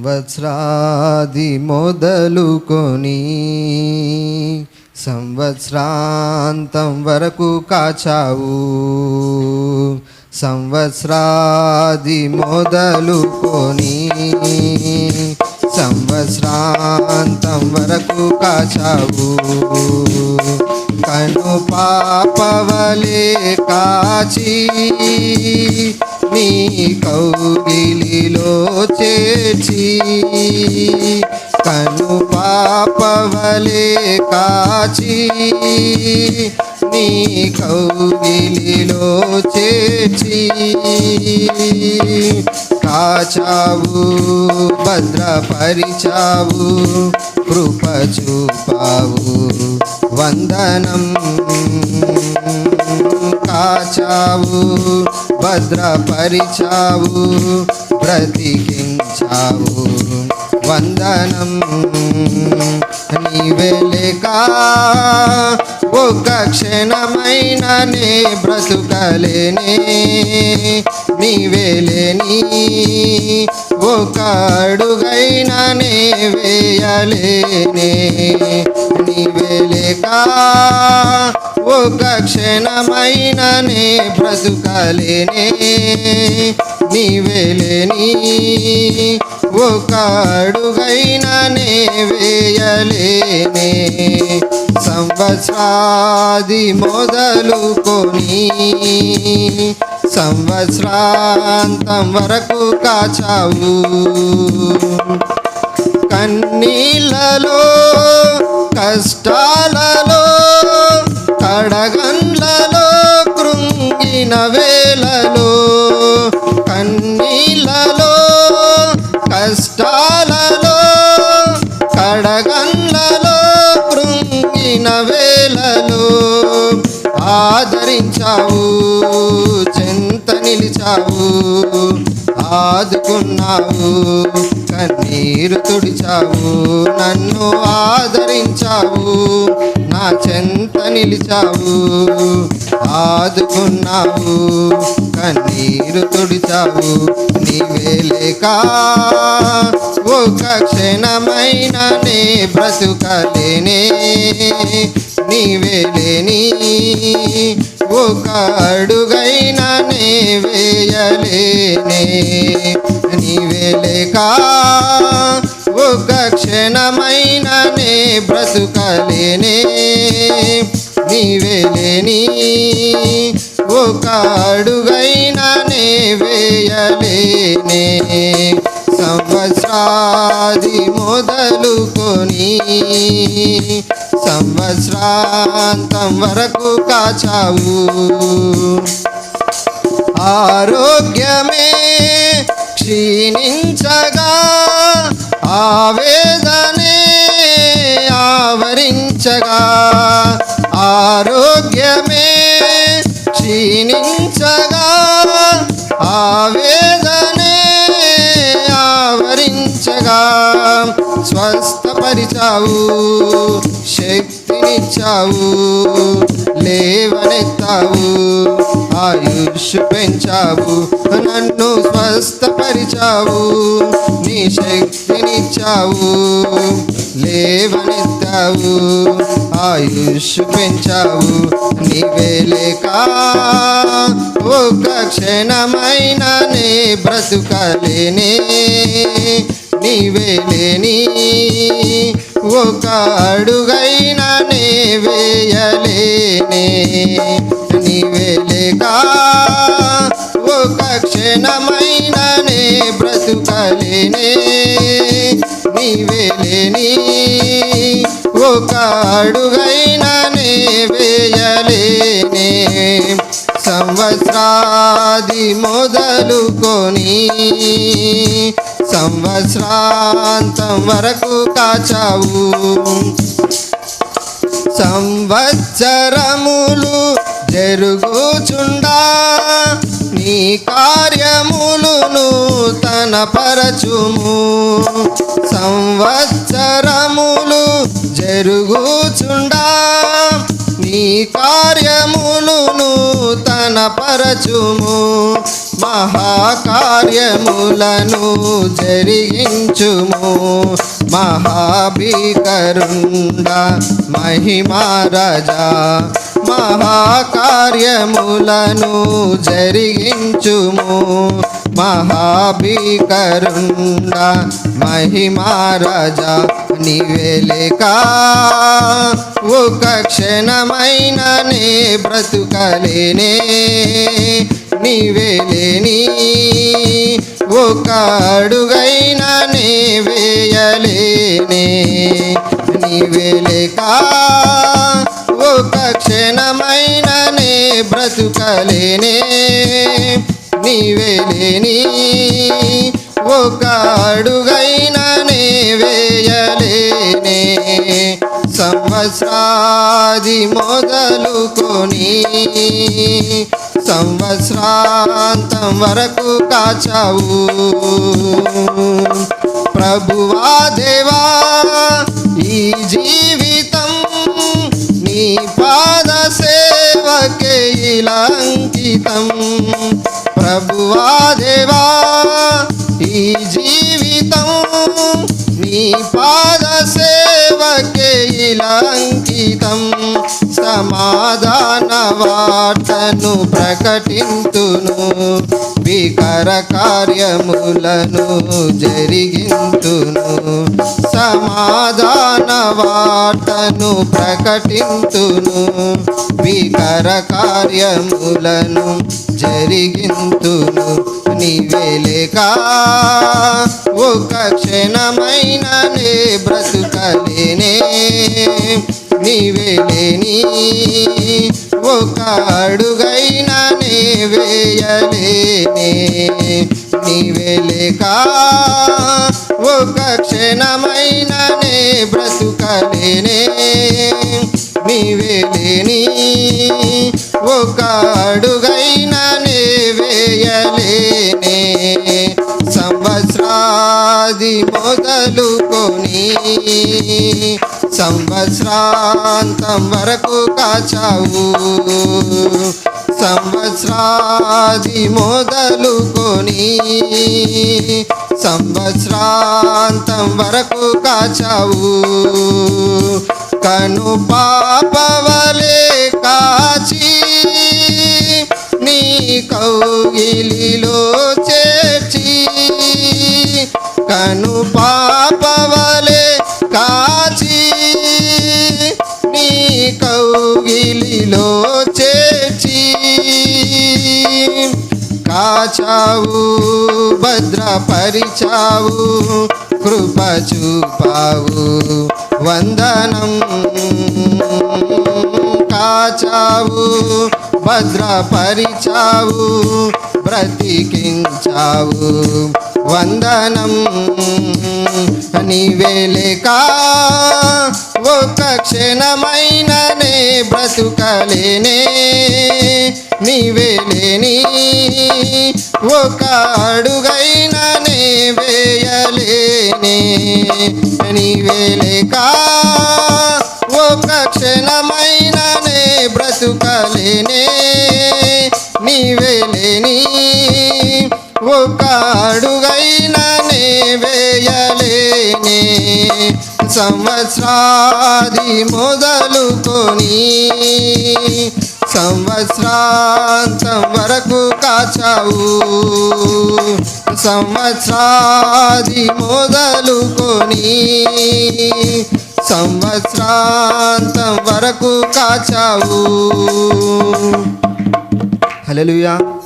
సంవత్సరాది మొదలుకొని సంవత్సరాంతం వరకు కాచావు. సంవత్సరాది మొదలుకొని సంవత్సరాంతం వరకు కాచావు. కను పాపవలే కాచి నీ కౌగిలిలో చేర్చి కను పాపవలే కాచి నీ కౌగిలిలో చేర్చి కాచావు భద్రపరిచావు కృప చూపావు వందనం కాచావు భద్రపరిచావు బ్రతికించావు. వందనం నీవే లేక ఒక క్షణమైన నే బ్రతుకలేనే. నీవే లేని ఒక నీ వేయలేని నీ నీవే ఒక క్షణమైన నీ బ్రతుకలేని నీ లేని ఒక నీ వేయలేని. సంవత్సరాది మొదలుకొని సంవత్సరాంతం వరకు కాచావు. కన్నీళ్ళలో కష్టాలలో కడగండ్లలో కృంగిన వేళలో తుడిచావు ఆదుకున్నావు కన్నీరు తుడిచావు నన్ను ఆదరించావు నా చెంత నిలిచావు ఆదుకున్నావు కన్నీరు తుడిచావు నీవే లేక ఒక క్షణమైన నే బ్రతుకలేని. నీవే లేని ఒక అడుగైనా నే వేయలేనే. నీవే లేక ఒక క్షణమైన నే బ్రతుకలేని. నీవే లేని ఒక అడుగైనా నే వేయలేనే. సంవత్సరాది మొదలుకొని సంవత్సరాంతం వరకు కాచావు. ఆరోగ్యమే క్షీణించగా ఆవేదనే ఆవరించగా ఆరోగ్యమే శక్తినిచ్చావు లేవనెత్తావు ఆయుష్ పెంచావు నన్ను స్వస్థపరిచావు నీ శక్తినిచ్చావు లేవనెత్తావు ఆయుష్ పెంచావు నీవే లేక ఒక క్షణమైన నే బ్రతుకలేనే నీవే లేని ఒక అడుగైనా నే వేయలేనే నీవే లేక ఒక క్షణమైన నే బ్రతుకలేనే నీవే లేని ఒక అడుగైనా నే వేయలేనే. సంవత్సరాది మొదలుకొని సంవత్సరాంతం వరకు కాచావు. సంవత్సరములు జరుగుచుండా నీ కార్యములును తన పరచుము సంవత్సరములు జరుగుచుండా నీ నీ కార్యములును తన పరచుము మహాకార్యములను జరిగించుము. మహాభీకరుండ మహిమారజా మహాకార్యములను జరిగించుము. మహాభీకరుండ మహిమారజా నివేలేక ఒక క్షణమైన నే బ్రతుకలేనే. నీవేలేని ఒక అడుగైన నే వేయలేనే. నీవేలేక ఒక క్షణమైన నే బ్రతుకలేనే. నీవేలేని ఒక అడుగైనా సంవత్సరాది మొదలుకొని సంవత్సరాంతం వరకు కాచావు. ప్రభువా దేవా ఈ జీవితం నీ పాద సేవకే ఇలాంకితం. ప్రభువా దేవా ఈ జీవితం నీ పాద సమాధాన వార్తను ప్రకటింతును వికర కార్యములను జరిగింతును సమాధాన వార్తను ప్రకటింతును వికర కార్యములను జరిగింతును నీవేలేక ఒక క్షణమైన నే నీవే లేని ఒక అడుగైనా నే నీవే లేక ఒక క్షణమైనా నే బ్రతుకలేనే. నీవేలేని ఒక అడుగైనా నే వేయలేనే. సంవత్సరాది మొదలుకొని సంవత్సరాంతం వరకు కాచావు. సంవత్సరాది మొదలుకొని సంవత్సరాంతం వరకు కాచావు. కను పాపవలే కాచి నీ కౌగిలిలో చేర్చి కను పాపవలే కాచావు భద్రపరిచావు కృప చూపావు. వందనం కాచావు భద్రపరిచావు బ్రతికించావు. వందనం నీవేలేక ఒక్క క్షణమైన నే బ్రతుకలేనే నీవేలేని ఒక అడుగైనా నే వేయలేనే. నీవేలేక ఒక క్షణమైన నే బ్రతుకలేనే నీవేలేని ఒక అడుగైనా నే వేయలేనే. సంవత్సరాది మొదలుకొని సంవత్సరాంతం వరకు కాచావు. సంవత్సరాది మొదలుకొని సంవత్సరాంతం వరకు కాచావు. హలో